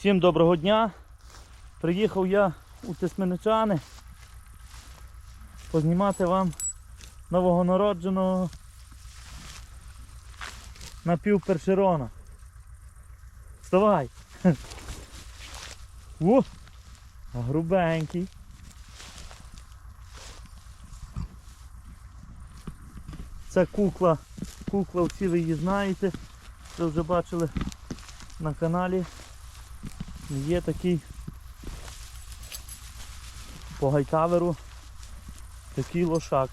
Всім доброго дня. Приїхав я у Тисменичани познімати вам нового народженого напівпершерона. Вставай! О! Грубенький. Це кукла. Кукла всі ви її знаєте. Ви вже бачили на каналі. Є такий по гайтаверу такий лошак.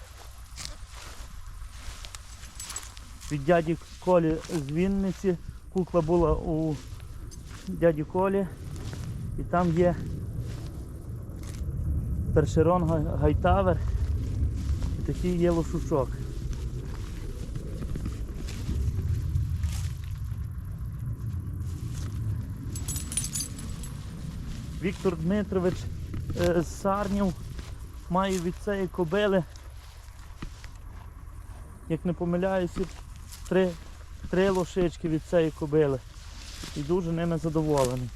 Від дяді Колі з Вінниці. Кукла була у дяді Колі. І там є першерон гайтавер. І такий є лошучок. Віктор Дмитрович е, з Сарнів має від цієї кобили, як не помиляюся, три, три лошички від цієї кобили. І дуже ними задоволений.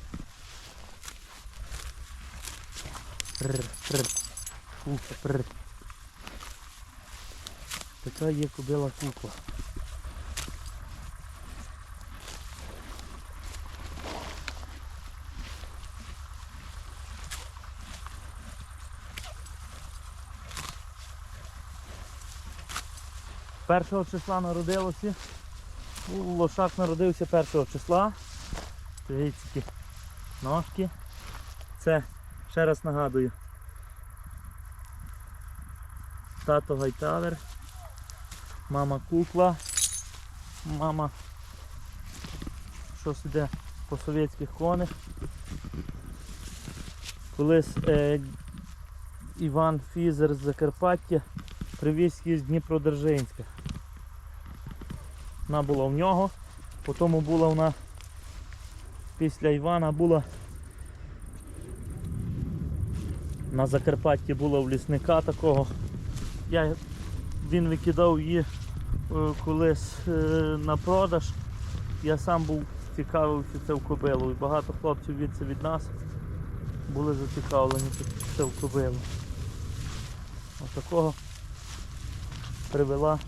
Така є кобила кукла. Першого числа народилося. Лошак народився першого числа. Дивіться, які ножки. Це, ще раз нагадую, тато гайтавер, мама кукла, мама щось іде по совєтських конях. Колись е, Іван Фізер з Закарпаття привіз її з Дніпродержинська. Вона була в нього, потім була вона після Івана була на Закарпатті була в лісника такого. Я, він викидав її е, колись е, на продаж. Я сам був цікавився це в кобилу. І багато хлопців від, це від нас були зацікавлені це в кобилу. Ось такого привела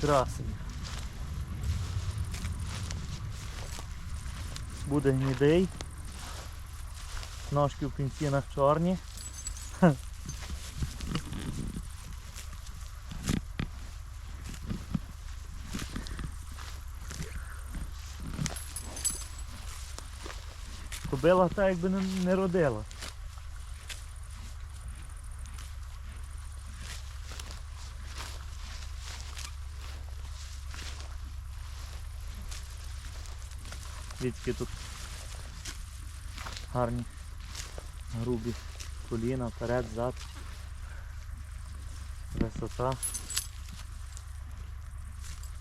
красень. Буде гнідий. Ножки в пінцінах чорні. Кобила так якби не родила. Відки тут гарні, грубі коліна, вперед, зад. Красота.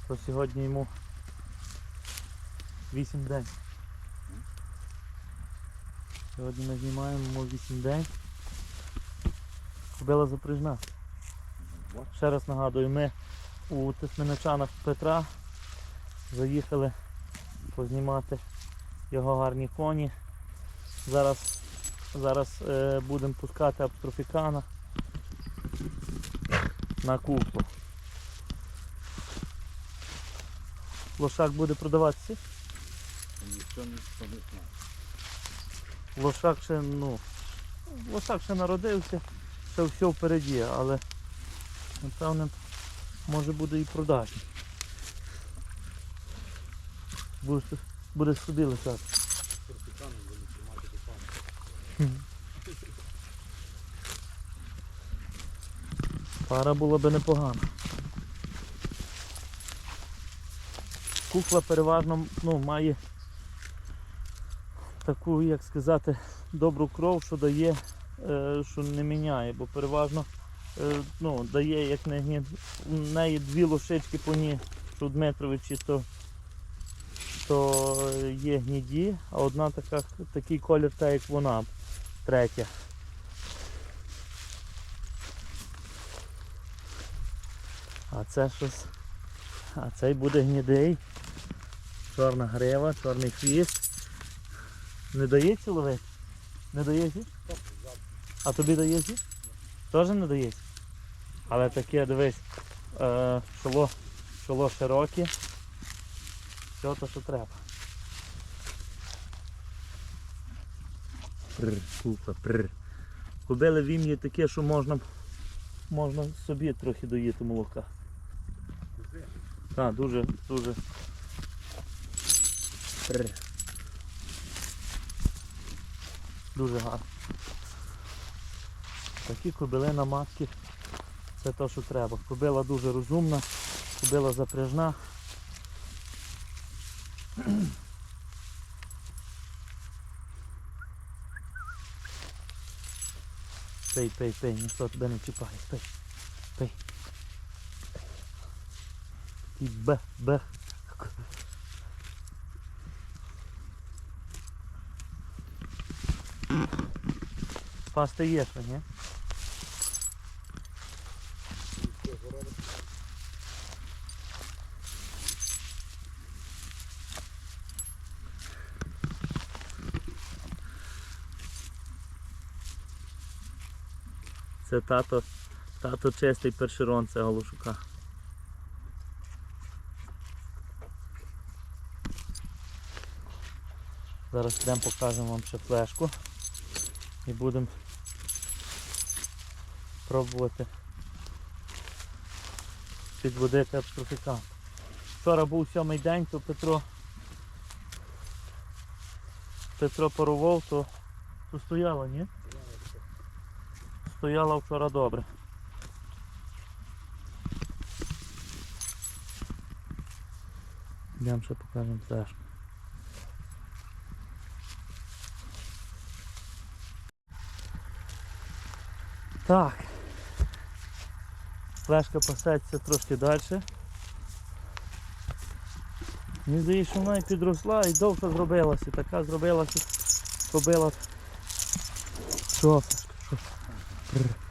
То сьогодні йому 8 день. Сьогодні ми знімаємо йому 8 день. Кобила запряжна. Ще раз нагадую, ми у Тисменичанах Петра заїхали познімати його гарні коні. Зараз, зараз е, будемо пускати аптрофікана на куклу. Лошак буде продаватися. Ніхто не спомітно. Лошак ще, ну, лошак ще народився, ще все впереді, але напевне може буде і продажний. Буде, до пана. Пара була би непогана. Кукла переважно ну, має таку, як сказати, добру кров, що дає, е, що не міняє, бо переважно е, ну, дає, як не у неї дві лошички по ній, що Дмитровичі, то, то є гніді, а одна така, такий колір, так як вона, третя. А це щось. А цей буде гнідий. Чорна грива, чорний хвіст. Не дається ловити? Не дається? А тобі дається? Теж не дається? Але таке, дивись, е, чоло, чоло широке. Все то, що треба. Прр, купа, прр. Кобили в ім'ї таке, що можна, можна собі трохи доїти молока. Так, дуже, дуже. Прр. Дуже гарно. Такі кобили на матки це те, що треба. Кобила дуже розумна, кобила запряжна. Пий, пий, пий, ніхто тебе не чіпає, пий, пий. І бе, бе. Пасти є, ні? Це тато, тато чистий першерон цього лошука. Зараз йдемо покажемо вам ще флешку і будемо пробувати підводити епстрофікант. Вчора був сьомий день, то Петро Петро порував, то, то стояла, ні? Стояла вчора добре. Йдемо ще покажемо флешку. Так. Флешка пасеться трошки далі. Мені здається, що вона і підросла і довго зробилася. Така зробилася, побила. Що, флешка? Що? Бррр.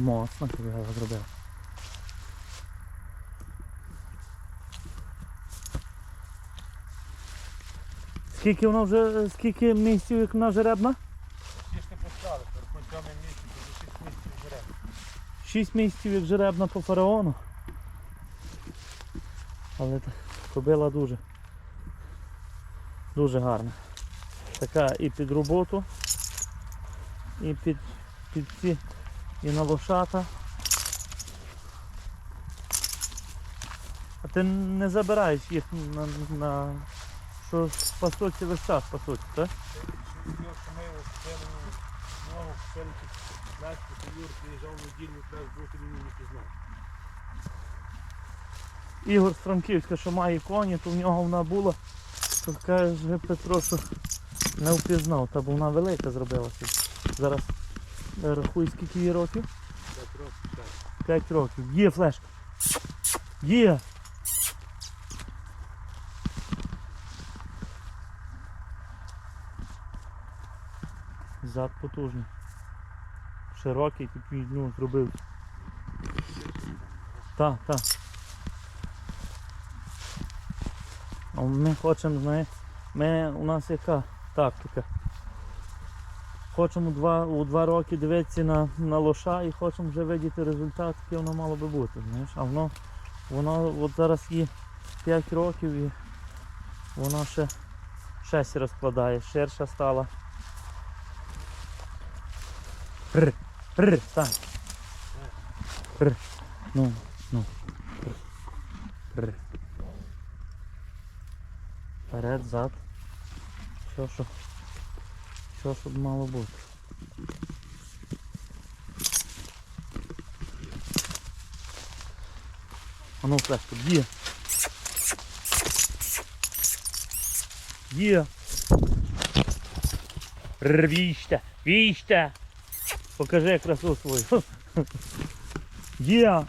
Моцно побила зробила. Скільки вона вже, скільки місяців, як вона жеребна? Ті ж не пускали, по цьому місці, то 6 місяців бере. Шість місяців як жеребна по фараону. Але кобила дуже. Дуже гарна. Така і під роботу, і під, під ці, і на лошата. А ти не забираєш їх на, на що пасуться весь час пасуться, так? Ігор з Франківська, що має коні, то в нього вона була, то каже Петро, що не впізнав, та бо вона велика зробилася. Зараз рахуй, скільки їй років? 5 років, так. 5 років. Є флешка. Є. Зад потужний. Широкий, такий, ну, зробив. Так, так. А ми хочемо, знаєш, ми, у нас яка тактика. Хочемо два, у два роки дивитися на, на лоша і хочемо вже видіти результат, який воно мало би бути. Знаєш? А воно, воно от зараз є 5 років і воно ще шесть розкладає, ширша стала. Пр, пр, так. Пр. Ну, ну. Пр. Пр. Вперед, зад. Все, що. Все, щоб мало бути. А ну, флешку, є. Є. Рр, Віщте, віщте. Покажи красу свою. Є.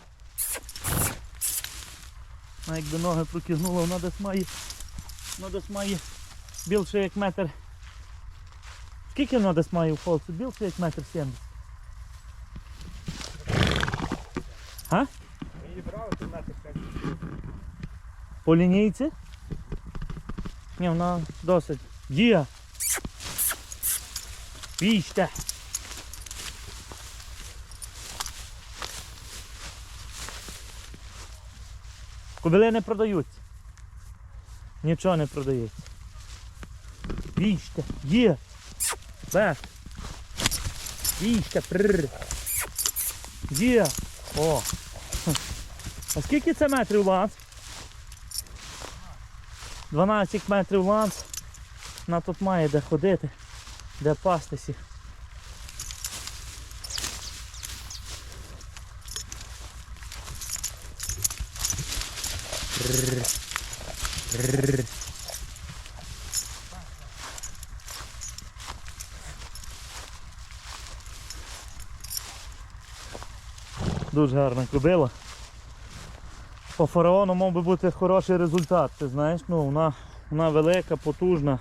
А якби ноги прокигнула, вона десь має, вона десь має більше як метр. Скільки вона десь має холці? Більше як метр сімдесят. Метр По лінійці? Ні, вона досить. Є. Пічте. Кобили не продаються. Нічого не продається. Віжте, є. Віжте, прррр. Є. О. А скільки це метрів ланц? 12 метрів ланц. На тут має де ходити, де пастися. Прррр. Дуже гарна кобила. По фараону мав би бути хороший результат, ти знаєш, ну вона, вона велика, потужна.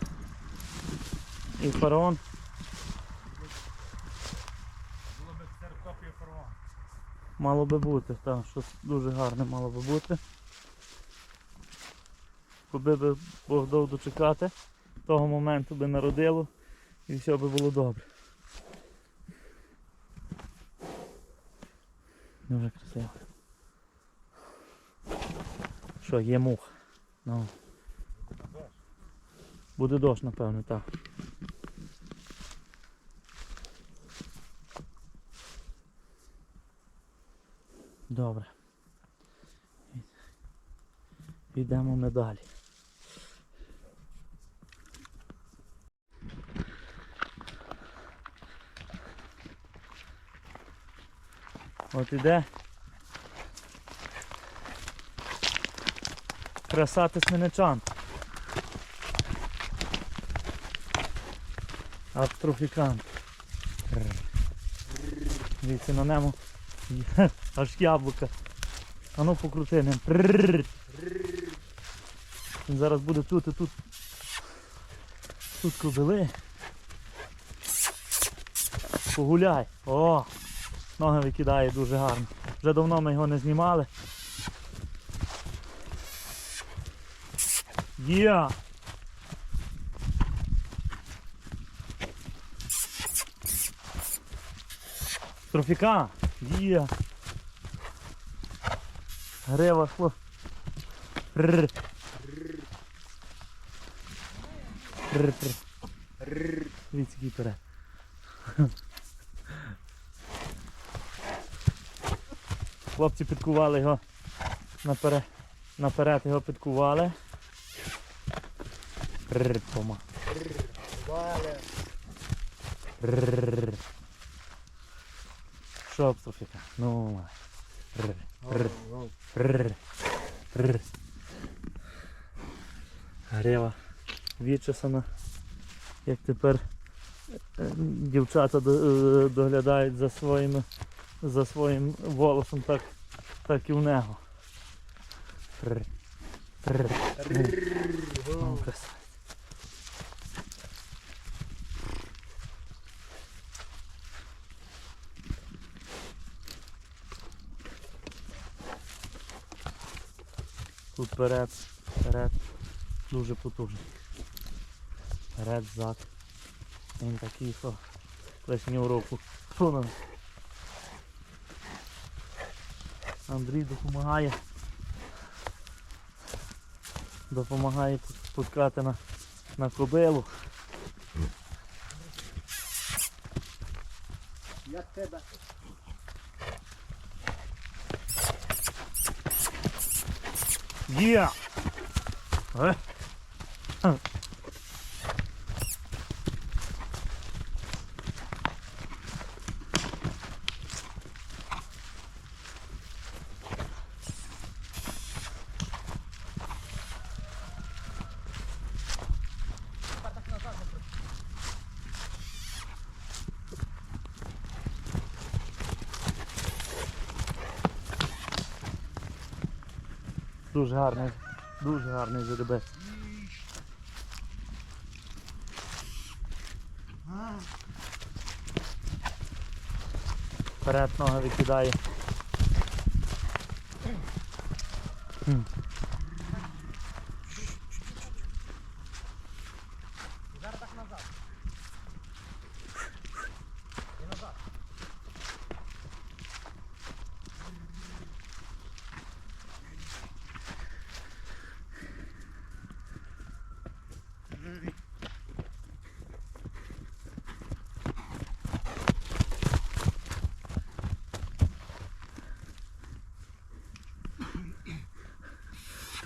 І фараон Було б це копія фараона. мало би бути, так, щось дуже гарне мало би бути. Коби би Бог дав дочекати, того моменту би народило і все би було добре. Дуже красиво. Що, є мух? Ну. Буде дощ, напевно, так. Добре. Йдемо ми далі. От іде. Красати сміничан. Астрофікант. Дивіться на ньому. Аж яблука. А ну покрути ним. Він зараз буде тут і тут. Тут кобили. Погуляй. О! Ноги викидає дуже гарно. Вже давно ми його не знімали. Є! Трофіка! Є! Грива шло. Дивіться, який перед. Хлопці підкували його наперед, наперед його підкували. Рр, пома. Валя. Рр. Що, Софіка? Ну. Рр. Рр. Рр. Рр. Грива відчесана. Як тепер е, дівчата е, доглядають за своїми за своїм волосом, так, так і в нього. Тут перед, перед, дуже потужний. Перед, зад. Він такий, що лишнього року. Що нам? Андрій допомагає. Допомагає тут пускати на, на кобилу. Як тебе? Є! Е? Дуже гарний, дуже гарний жеребець. Вперед нога викидає.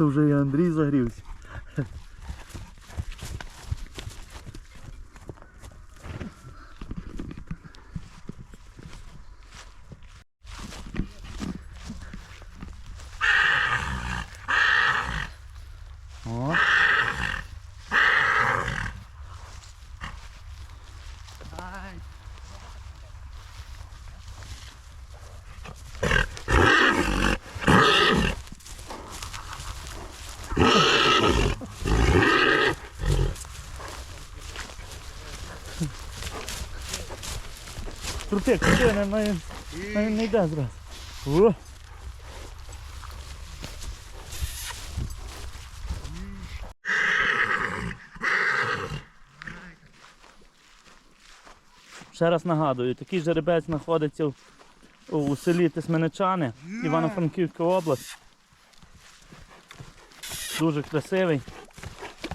То вже і Андрій загрівся. О. Крути, крути, не, не, не, не йде зразу. Ще раз нагадую, такий жеребець знаходиться в- у селі Тисменичани, Івано-Франківська область. Дуже красивий,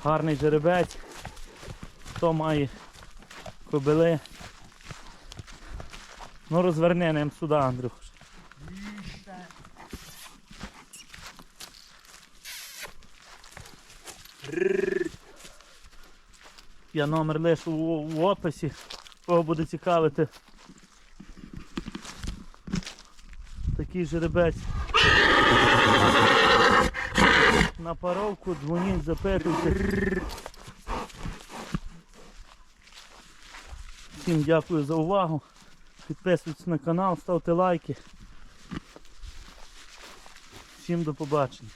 гарний жеребець. Хто має кобили. Ну розверни ним сюди, Андрюш. Я номер лишу в описі, кого буде цікавити. Такий жеребець. На паровку дзвоніть, запитуйте. Всім дякую за увагу. Підписуйтесь на канал, ставте лайки. Всім до побачення.